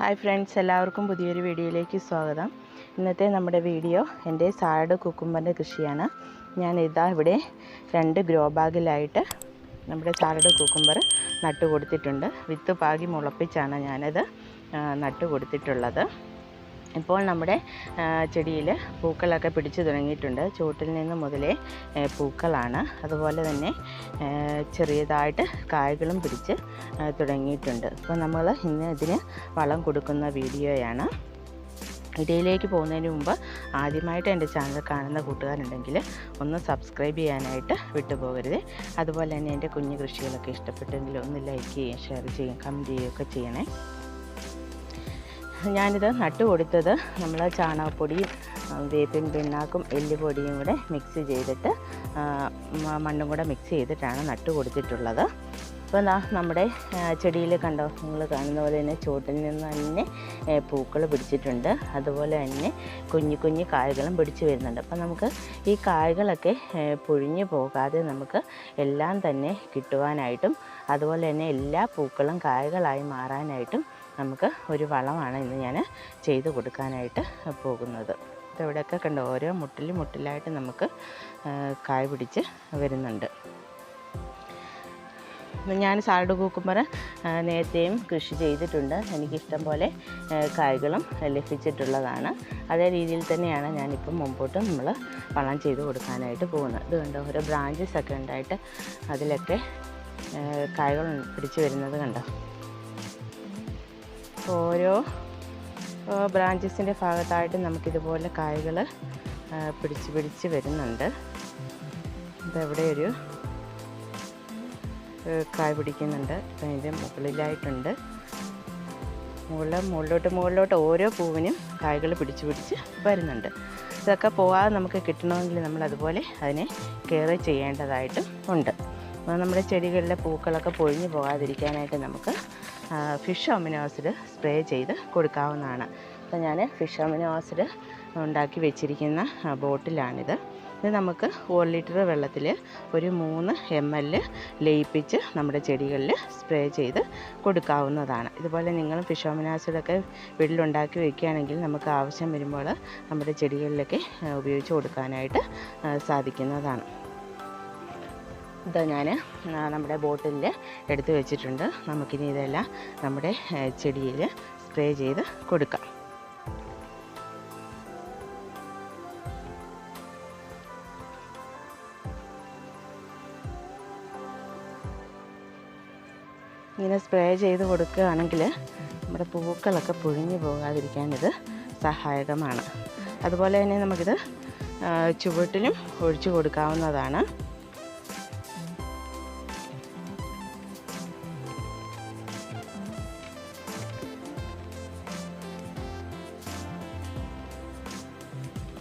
Hi friends എല്ലാവർക്കും പുതിയൊരു വീഡിയോയിലേക്ക് സ്വാഗതം. ഇന്നത്തെ നമ്മുടെ വീഡിയോ എന്റെ സാഡ് കുക്കുമ്പറിന്റെ കൃഷിയാണ്. ഞാൻ ഇതാ ഇവിടെ രണ്ട് ഗ്രോ ബാഗിലായിട്ട് നമ്മുടെ സാലഡ് കുക്കുമ്പർ നട്ടു കൊടുത്തിട്ടുണ്ട് വിത്ത് പാകി മുളപ്പിച്ചാണ് ഞാനത് നട്ടുകൊടുത്തിട്ടുള്ളത്. നട്ടു കൊടുത്തിട്ടുള്ളത് ഇപ്പോൾ നമ്മുടെ ചെടിയിൽ പൂക്കളൊക്കെ പിടിച്ചു തുടങ്ങിയിട്ടുണ്ട്. ചൂട്ടിൽ നിന്ന് മുതലേ പൂക്കളാണ്. അതുപോലെ തന്നെ ചെറിയതായിട്ട് കായകളും പിടിച്ച് തുടങ്ങിയിട്ടുണ്ട്. അപ്പോൾ നമ്മൾ ഇന്ന് ഇതിന് വളം കൊടുക്കുന്ന വീഡിയോയാണ്. ഇടയിലേക്ക് പോകുന്നതിന് മുമ്പ് ആദ്യമായിട്ട് എന്റെ ചാനൽ കാണുന്ന കൂട്ടുകാരുണ്ടെങ്കിൽ ഒന്ന് സബ്സ്ക്രൈബ് ചെയ്യാനായിട്ട് വിട്ടുപോകരുത്. അതുപോലെ തന്നെ എന്റെ കുഞ്ഞു കൃഷികളൊക്കെ ഇഷ്ടപ്പെട്ടെങ്കിൽ ഒന്ന് ലൈക്ക് ചെയ്യുകയും ഷെയർ ചെയ്യുകയും കമന്റ് ചെയ്യുകയൊക്കെ ചെയ്യണേ. ഞാനിത് നട്ടു കൊടുത്തത് നമ്മൾ ചാണകപ്പൊടിയും വേപ്പിൻ പിണ്ണാക്കും എല്ലുപൊടിയും കൂടെ മിക്സ് ചെയ്തിട്ട് മണ്ണും കൂടെ മിക്സ് ചെയ്തിട്ടാണ് നട്ടു കൊടുത്തിട്ടുള്ളത്. നാ നമ്മുടെ ചെടിയിൽ കണ്ടോ? നിങ്ങൾ കാണുന്ന പോലെ തന്നെ ചുവട്ടിൽ നിന്ന് തന്നെ പൂക്കൾ പിടിച്ചിട്ടുണ്ട്. അതുപോലെ തന്നെ കുഞ്ഞു കുഞ്ഞു കായകളും പിടിച്ചു വരുന്നുണ്ട്. അപ്പോൾ നമുക്ക് ഈ കായകളൊക്കെ പൊഴിഞ്ഞു പോകാതെ നമുക്ക് എല്ലാം തന്നെ കിട്ടുവാനായിട്ടും അതുപോലെ തന്നെ എല്ലാ പൂക്കളും കായകളായി മാറാനായിട്ടും നമുക്ക് ഒരു വളമാണ് ഇന്ന് ഞാൻ ചെയ്ത് കൊടുക്കാനായിട്ട് പോകുന്നത്. ഇവിടെയൊക്കെ കണ്ടോ? ഓരോ മുട്ടിലും മുട്ടിലായിട്ട് നമുക്ക് കായ് പിടിച്ച് വരുന്നുണ്ട്. ഞാൻ സാലഡ് കൂക്കുമ്പർ നേരത്തെയും കൃഷി ചെയ്തിട്ടുണ്ട്. എനിക്കിഷ്ടം പോലെ കായ്കളും ലഭിച്ചിട്ടുള്ളതാണ്. അതേ രീതിയിൽ തന്നെയാണ് ഞാനിപ്പം മുമ്പോട്ട് നമ്മൾ വളം ചെയ്ത് കൊടുക്കാനായിട്ട് പോകുന്നത്. ഇത് കണ്ടോ? ഓരോ ബ്രാഞ്ചസ് ഒക്കെ ഉണ്ടായിട്ട് അതിലൊക്കെ കായ്കൾ പിടിച്ച് വരുന്നത് കണ്ടോ? ഓരോ ബ്രാഞ്ചസിന്റെ ഭാഗത്തായിട്ട് നമുക്കിതുപോലെ കായകൾ പിടിച്ച് പിടിച്ച് വരുന്നുണ്ട്. ഇതെവിടെ ഒരു കായ പിടിക്കുന്നുണ്ട്. അതിന്റെ മുകളിലായിട്ടുണ്ട്. മുകളിൽ മുകളിലോട്ട് മുകളിലോട്ട് ഓരോ പൂവിനും കായകൾ പിടിച്ച് പിടിച്ച് വരുന്നുണ്ട്. ഇതൊക്കെ പോവാതെ നമുക്ക് കിട്ടണമെങ്കിൽ നമ്മൾ അതുപോലെ അതിനെ കെയർ ചെയ്യേണ്ടതായിട്ടും ഉണ്ട്. അപ്പോൾ നമ്മുടെ ചെടികളിലെ പൂക്കളൊക്കെ പൊഴിഞ്ഞു പോകാതിരിക്കാനായിട്ട് നമുക്ക് ഫിഷ് അമിനോ ആസിഡ് സ്പ്രേ ചെയ്ത് കൊടുക്കാവുന്നതാണ്. അപ്പോൾ ഞാൻ ഫിഷ് അമിനോ ആസിഡ് ഉണ്ടാക്കി വെച്ചിരിക്കുന്ന ബോട്ടിലാണിത്. ഇത് നമുക്ക് ഒരു ലിറ്റർ വെള്ളത്തിൽ ഒരു മൂന്ന് എം എൽ ലയിപ്പിച്ച് നമ്മുടെ ചെടികളിൽ സ്പ്രേ ചെയ്ത് കൊടുക്കാവുന്നതാണ്. ഇതുപോലെ നിങ്ങൾ ഫിഷ് അമിനോ ആസിഡൊക്കെ വീട്ടിലുണ്ടാക്കി വയ്ക്കുകയാണെങ്കിൽ നമുക്ക് ആവശ്യം വരുമ്പോൾ നമ്മുടെ ചെടികളിലൊക്കെ ഉപയോഗിച്ച് കൊടുക്കാനായിട്ട് സാധിക്കുന്നതാണ്. ഇത് ഞാൻ നമ്മുടെ ബോട്ടിലിൽ എടുത്തു വെച്ചിട്ടുണ്ട്. നമുക്കിനി ഇതെല്ലാം നമ്മുടെ ചെടിയിൽ സ്പ്രേ ചെയ്ത് കൊടുക്കാം. ഇങ്ങനെ സ്പ്രേ ചെയ്ത് കൊടുക്കുകയാണെങ്കിൽ നമ്മുടെ പൂക്കളൊക്കെ പുഴിഞ്ഞു പോകാതിരിക്കാൻ ഇത് സഹായകമാണ്. അതുപോലെ തന്നെ നമുക്കിത് ചുവട്ടിലും ഒഴിച്ചു കൊടുക്കാവുന്നതാണ്.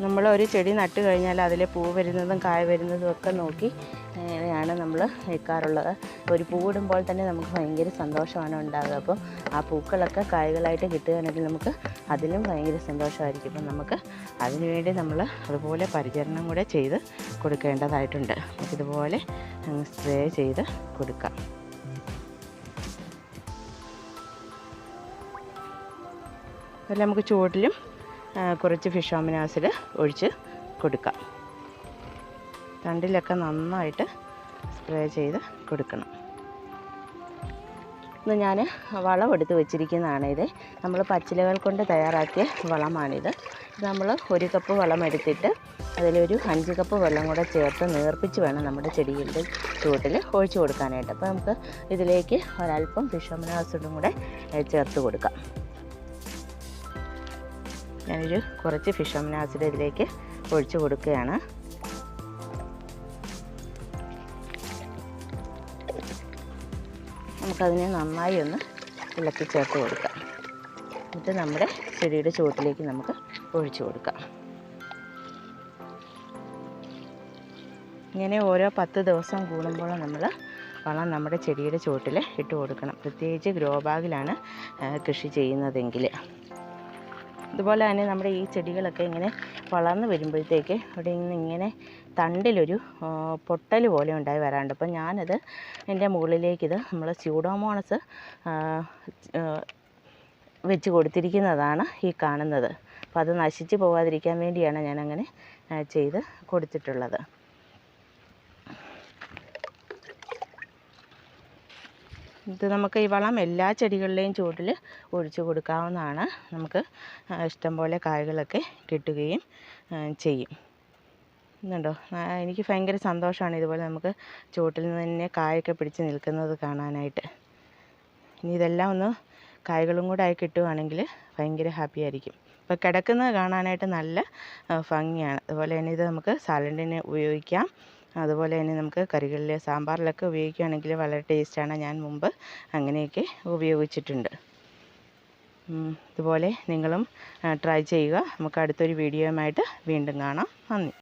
നമ്മൾ ഒരു ചെടി നട്ട് കഴിഞ്ഞാൽ അതിലെ പൂ വരുന്നതും കായ വരുന്നതും ഒക്കെ നോക്കി ആണ് നമ്മൾ നിൽക്കാറുള്ളത് ഒരു പൂവിടുമ്പോൾ തന്നെ നമുക്ക് ഭയങ്കര സന്തോഷമാണ് ഉണ്ടാകുക അപ്പോൾ ആ പൂക്കളൊക്കെ കായകളായിട്ട് കിട്ടുകയാണെങ്കിൽ നമുക്ക് അതിലും ഭയങ്കര സന്തോഷമായിരിക്കും. അപ്പം നമുക്ക് അതിനുവേണ്ടി നമ്മൾ അതുപോലെ പരിചരണം കൂടെ ചെയ്ത് കൊടുക്കേണ്ടതായിട്ടുണ്ട്. അങ്ങ് സ്പ്രേ ചെയ്ത് കൊടുക്കാം. അതിൽ നമുക്ക് ചുവട്ടിലും കുറച്ച് ഫിഷ് ഓമിനാസിൽ ഒഴിച്ച് കൊടുക്കാം. തണ്ടിലൊക്കെ നന്നായിട്ട് സ്പ്രേ ചെയ്ത് കൊടുക്കണം. ഇന്ന് ഞാൻ വളം എടുത്ത് വെച്ചിരിക്കുന്നതാണ് ഇത്. നമ്മൾ പച്ചിലകൾ കൊണ്ട് തയ്യാറാക്കിയ വളമാണിത്. നമ്മൾ ഒരു കപ്പ് വളം എടുത്തിട്ട് അതിലൊരു അഞ്ച് കപ്പ് വെള്ളം കൂടെ ചേർത്ത് നേർപ്പിച്ച് വേണം നമ്മുടെ ചെടികളുടെ ചുവട്ടിൽ ഒഴിച്ചു കൊടുക്കാനായിട്ട്. അപ്പോൾ നമുക്ക് ഇതിലേക്ക് ഒരല്പം ഫിഷ് ഓമിൻ കൂടെ ചേർത്ത് കൊടുക്കാം. ഞാനൊരു കുറച്ച് ഫിഷ് ഒമിനാസിഡ് ഇതിലേക്ക് ഒഴിച്ചു കൊടുക്കുകയാണ്. നമുക്കതിനെ നന്നായി ഒന്ന് ഇളക്കി ചേർത്ത് കൊടുക്കാം. എന്നിട്ട് നമ്മുടെ ചെടിയുടെ ചുവട്ടിലേക്ക് നമുക്ക് ഒഴിച്ചു കൊടുക്കാം. ഇങ്ങനെ ഓരോ പത്ത് ദിവസം കൂടുമ്പോൾ നമ്മൾ വളം നമ്മുടെ ചെടിയുടെ ചുവട്ടിൽ ഇട്ട് കൊടുക്കണം. പ്രത്യേകിച്ച് ഗ്രോ ബാഗിലാണ് കൃഷി ചെയ്യുന്നതെങ്കിൽ. അതുപോലെ തന്നെ നമ്മുടെ ഈ ചെടികളൊക്കെ ഇങ്ങനെ വളർന്നു വരുമ്പോഴത്തേക്ക് അവിടെ നിന്ന് ഇങ്ങനെ തണ്ടിലൊരു പൊട്ടൽ പോലെ ഉണ്ടായി വരാറുണ്ട്. അപ്പം ഞാനത് എന്റെ മുകളിലേക്കിത് നമ്മൾ സ്യൂഡോമോണസ് വെച്ച് കൊടുത്തിരിക്കുന്നതാണ് ഈ കാണുന്നത്. അപ്പോൾ അത് നശിച്ച് പോവാതിരിക്കാൻ വേണ്ടിയാണ് ഞാനങ്ങനെ ചെയ്ത് കൊടുത്തിട്ടുള്ളത്. ഇത് നമുക്ക് ഈ വളം എല്ലാ ചെടികളിലെയും ചുവട്ടിൽ ഒഴിച്ചു കൊടുക്കാവുന്നതാണ്. നമുക്ക് ഇഷ്ടം ഇഷ്ടംപോലെ കായ്കളൊക്കെ കിട്ടുകയും ചെയ്യും. എന്നുണ്ടോ എനിക്ക് ഭയങ്കര സന്തോഷമാണ് ഇതുപോലെ നമുക്ക് ചുവട്ടിൽ നിന്ന് തന്നെ കായൊക്കെ പിടിച്ച് നിൽക്കുന്നത് കാണാനായിട്ട്. ഇനി ഇതെല്ലാം ഒന്ന് കായ്കളും കൂടെ ആയി കിട്ടുവാണെങ്കിൽ ഭയങ്കര ഹാപ്പി ആയിരിക്കും. ഇപ്പോൾ കിടക്കുന്നത് കാണാനായിട്ട് നല്ല ഭംഗിയാണ്. അതുപോലെ തന്നെ ഇത് നമുക്ക് സാലഡിന് ഉപയോഗിക്കാം. അതുപോലെ തന്നെ നമുക്ക് കറികളിൽ സാമ്പാറിലൊക്കെ ഉപയോഗിക്കുകയാണെങ്കിൽ വളരെ ടേസ്റ്റാണ്. ഞാൻ മുമ്പ് അങ്ങനെയൊക്കെ ഉപയോഗിച്ചിട്ടുണ്ട്. ഇതുപോലെ നിങ്ങളും ട്രൈ ചെയ്യുക. നമുക്ക് അടുത്തൊരു വീഡിയോയുമായിട്ട് വീണ്ടും കാണാം. നന്ദി.